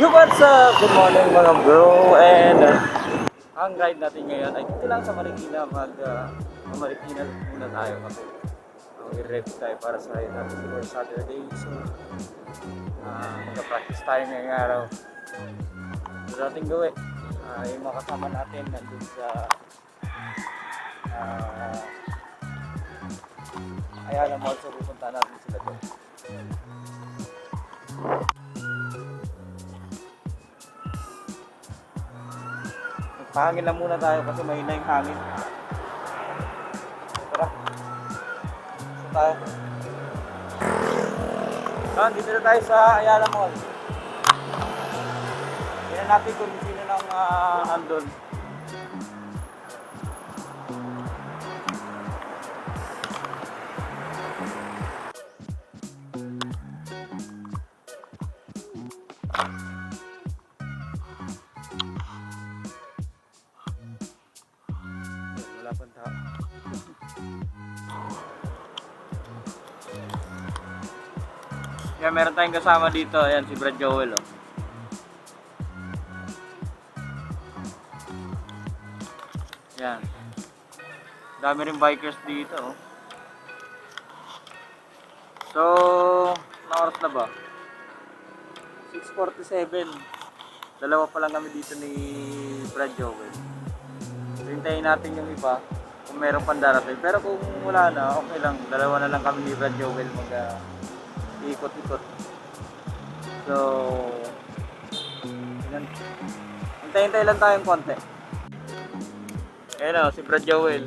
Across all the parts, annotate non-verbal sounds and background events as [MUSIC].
Yo, what's up? Good morning mga bro. And uh, ang ride natin ngayon ay dito lang sa Marikina mag uh, Marikina muna tayo kasi uh, rep tayo para sa ride natin for Saturday. So uh, magka-practice tayo ngayong araw. So natin gawin uh, yung mga natin nandun sa uh, Ayala Mall so pupunta natin sila doon Pahangin lang muna tayo kasi may na yung hangin. Tara. Saan tayo? Ah, dito na tayo sa Ayala Mall. Tingnan natin kung sino nang uh, nandun. Yan, meron tayong kasama dito. Ayan, si Brad Joel, oh. Yan. Dami rin bikers dito, oh. So, na oras na ba? 6.47. Dalawa pa lang kami dito ni Brad Joel. Hintayin natin yung iba kung meron pang darating. Pero kung wala na, okay lang. Dalawa na lang kami ni Brad Joel mag uh, ikot-ikot. So, yan. Hintay-hintay lang tayong konti. Ayun o, si Brad Joel. [LAUGHS]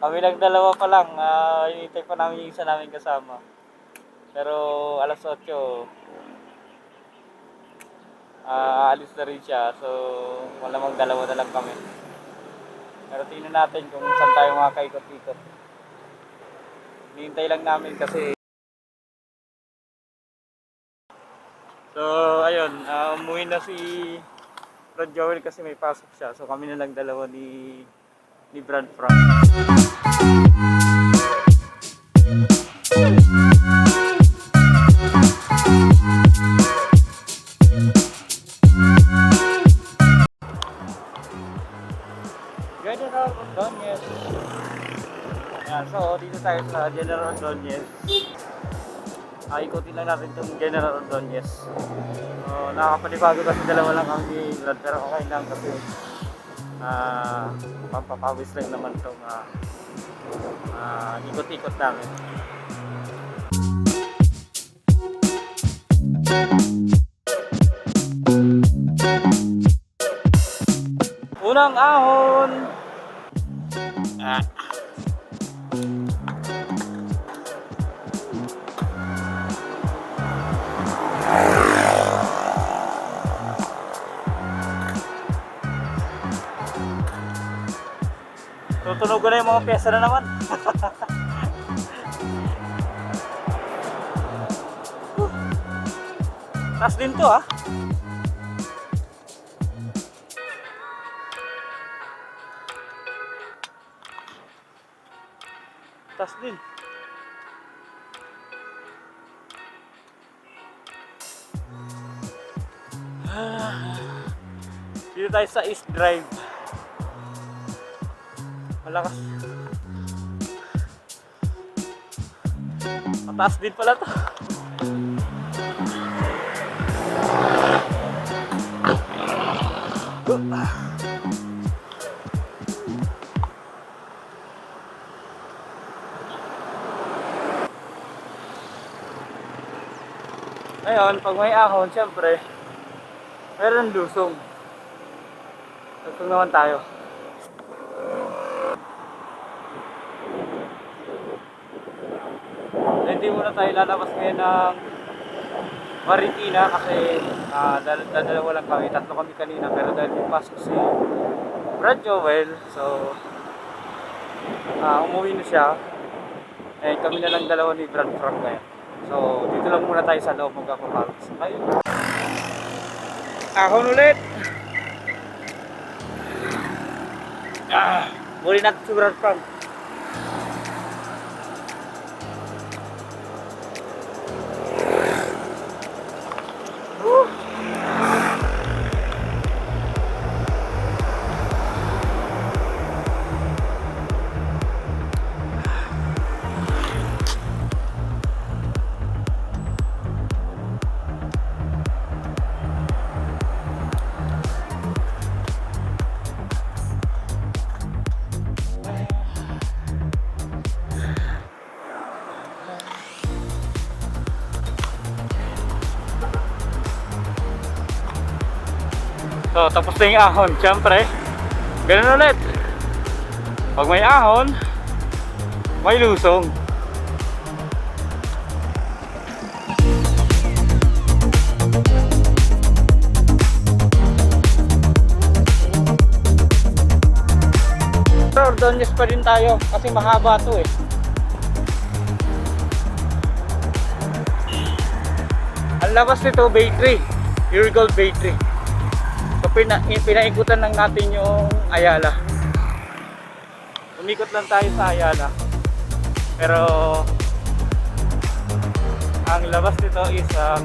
kami lang dalawa pa lang. Uh, hinintay pa namin yung isa namin kasama. Pero alas 8, ah alis na rin siya. So, malamang dalawa na lang kami. Pero tingnan natin kung saan tayo makakaikot-ikot. Hinihintay lang namin kasi So, ayun, ah, umuwi na si Brad Joel kasi may pasok siya. So, kami na lang dalawa ni ni Brad Frank. General Ordonez. Ayan, so dito tayo sa General Ordonez. Ah, ikutin lang natin itong General Ordonez. So, nakakapanibago kasi dalawa lang ni Brad, pero okay lang kasi ah, pampapawis lang naman itong ah, ah, ikot-ikot namin. Unang ahon! Ah. Ko na yung mga pyesa na naman. [LAUGHS] Tas din to ah. Tas din. [SIGHS] Dito tayo sa East Drive. Malakas. Mataas din pala to. Ngayon, pag may ahon, siyempre, meron lusong. Lusong naman tayo. Hindi muna tayo lalabas ngayon ng Marikina kasi uh, dal- dalawa lang kami, tatlo kami kanina pero dahil may pasok si Brad Joel, so ah umuwi na siya. Eh kami na lang dalawa ni Brad Frank ngayon. So dito lang muna tayo sa loob magkakapagos. Ayun. Ahon ulit! Ah, muli natin si Brad Frank. So, tapos na yung ahon. Siyempre, ganun ulit. Pag may ahon, may lusong. Ordonez pa rin tayo kasi mahaba to eh. Ang labas nito, Bay 3. Pure Gold Bay 3. Pina, pinaikutan lang natin yung Ayala. Umikot lang tayo sa Ayala. Pero, ang labas nito is uh,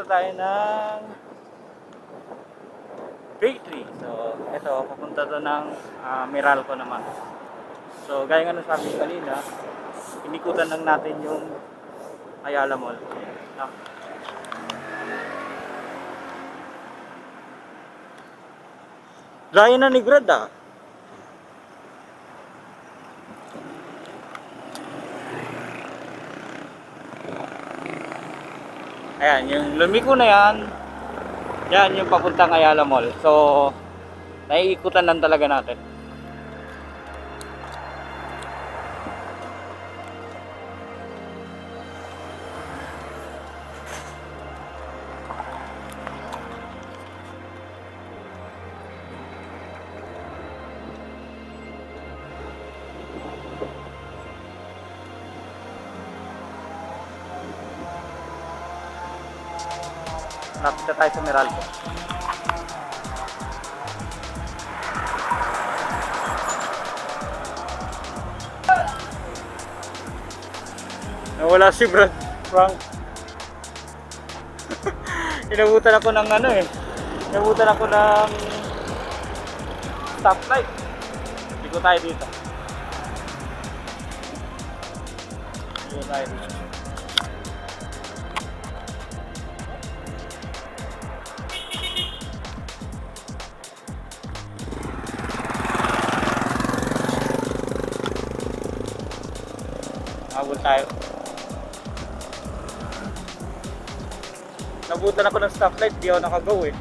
nakalagpas na tayo ng 3. So, ito, pupunta to ng uh, Meralco naman. So, gaya nga nung sabi ko kanina, inikutan lang natin yung Ayala Mall. No? Dahil na ni Grad ah. Ayan, yung lumiko na yan, yan yung papuntang Ayala Mall. So, naiikutan lang talaga natin. Lapit na tayo sa Meralco. Nawala si Brad Frank. [LAUGHS] Inabutan ako ng ano eh. Inabutan ako ng stoplight. Hindi ko tayo dito. Hindi ko tayo dito. Tayo. Nabutan ako ng stoplight, di ako nakagaw eh.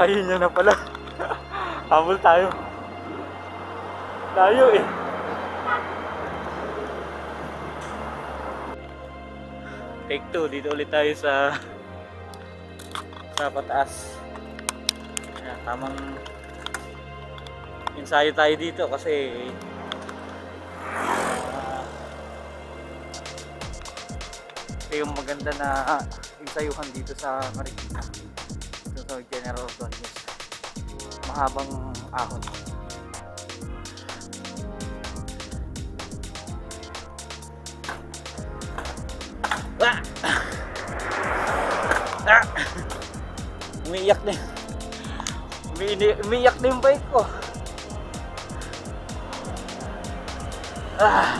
Layo niya na pala. [LAUGHS] Habol tayo. Layo eh. Take two, dito ulit tayo sa sa pataas. Ayan, tamang ensayo tayo dito kasi ah, ito yung maganda na ensayuhan dito sa Marikina sa General Ordonez mahabang ahon ah! Ah! umiiyak na Umi- umiiyak na yung bike ko ah!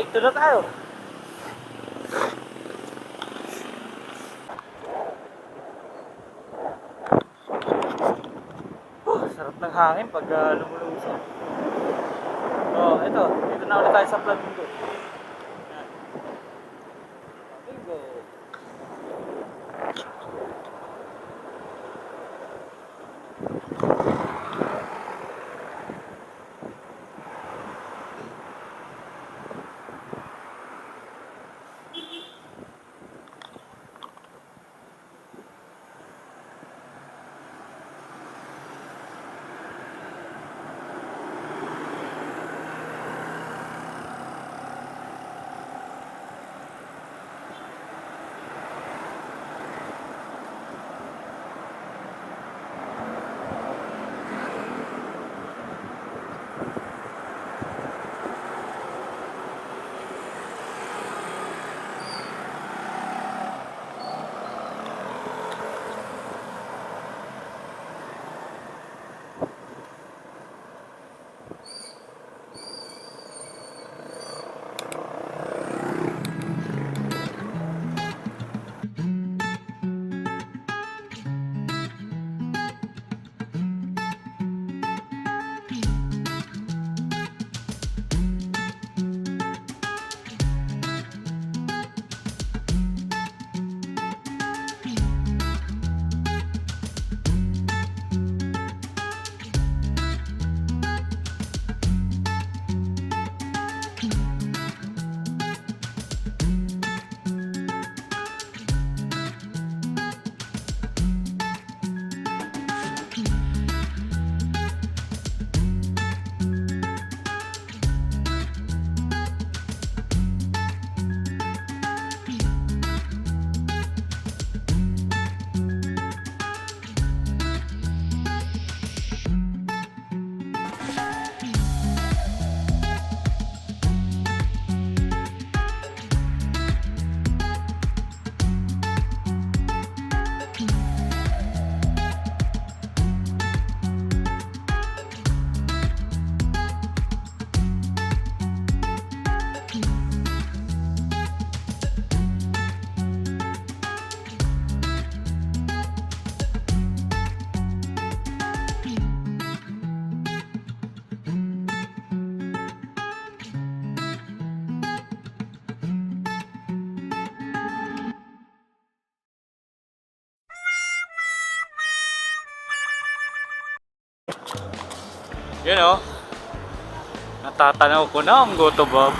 Nakatake to na tayo. Oh, sarap ng hangin pag uh, lumulusan. Oh, ito. Dito na ulit tayo sa Flamingo. Yun oh. Natatanaw ko na ang Goto Bob.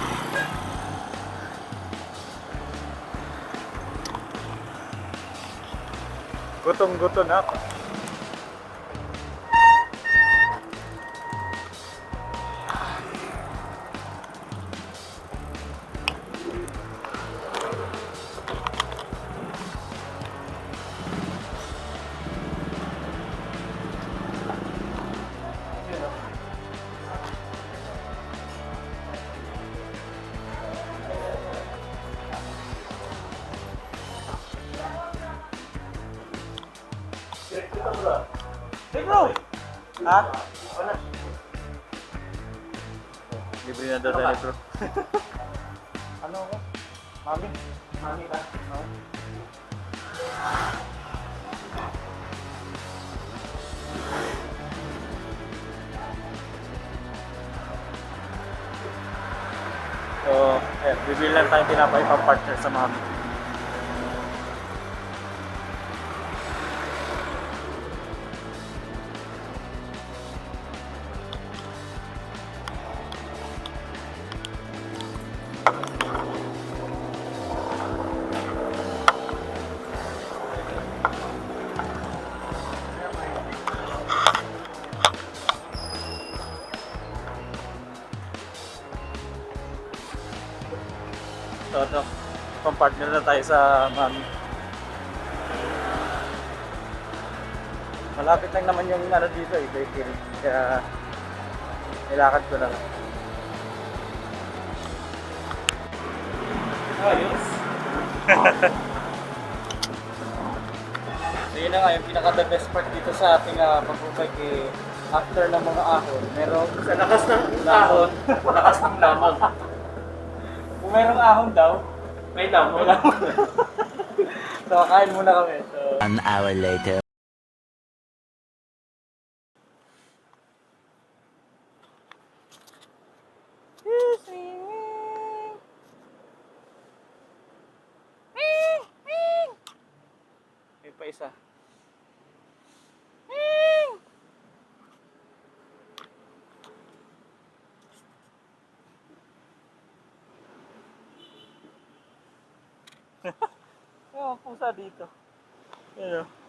Gutong-guto na ako. Bro! Ha? Libre na daw tayo bro. [LAUGHS] ano ako? Mami? Mami ka? No? So, eh, bibili lang tayong tinapay pang partner sa mami. Pang-partner na tayo sa mami. Malapit lang naman yung ano dito eh, bakery. Kaya, nilakad ko na lang. Ayos. so yun na nga, yung pinaka-the best part dito sa ating uh, pag-ubike eh, after ng mga ahon, merong Sa lakas ng ahon, lakas ng lamang. Kung merong ahon daw, may daw, may daw. so, kain muna kami. So, One hour later. may pa isa. Oh, pusa dito. Ano?